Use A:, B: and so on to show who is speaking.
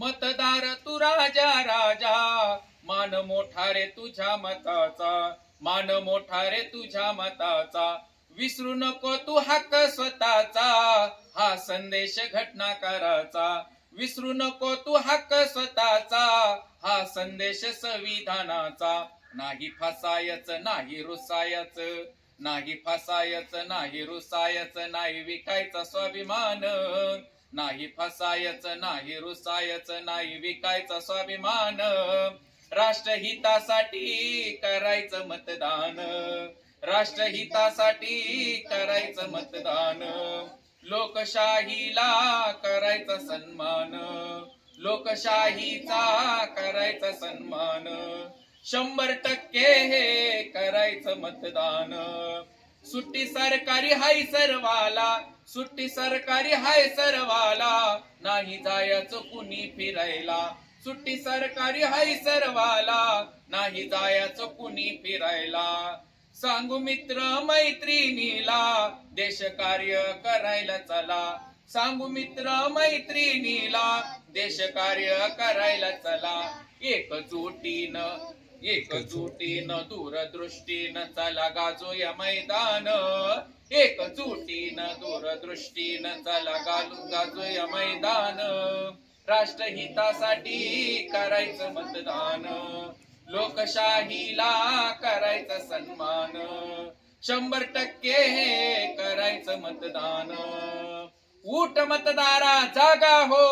A: मतदार तू राजा राजा. मान मोठा रे तुझ्या मताचा. मान मोठा रे तुझ्या मताचा. विसरू नको तू हक्क स्वतःचा. हा संदेश घटनाकाराचा. विसरू नको तू हक्क स्वतःचा. हा संदेश संविधानाचा. नाही फसायच नाही रुसायच. नाही फसायच नाही रुसायच नाही विकायचा स्वाभिमान. नाही फसायच नाही रुसायच नाही विकायचा स्वाभिमान. राष्ट्रहितासाठी करायचं मतदान. राष्ट्रहितासाठी करायचं मतदान. लोकशाहीला करायचा सन्मान. लोकशाहीचा करायचा सन्मान. शंभर टक्के हे करायचं मतदान. सुट्टी सरकारी हाय सर्वाला सुट्टी सरकारी हाय सर्वाला नाही जायचं कुणी फिरायला. सुट्टी सरकारी हाय सर्वाला नाही जायचं कुणी फिरायला. सांगू मित्र मैत्रिणीला देश कार्य करायला चला. सांगू मित्र मैत्रिणीला देश कार्य करायला चला. एकजुटीनं एकजुटीनं दूरदृष्टीनं चला गाजूया मैदान. एकजुटीनं दूरदृष्टीनं चला गालू गाजूया मैदान. राष्ट्रहितासाठी करायचं मतदान. लोकशाहीला करायचा सन्मान. शंभर टक्के हे करायचं मतदान. उठ मतदारा जागा हो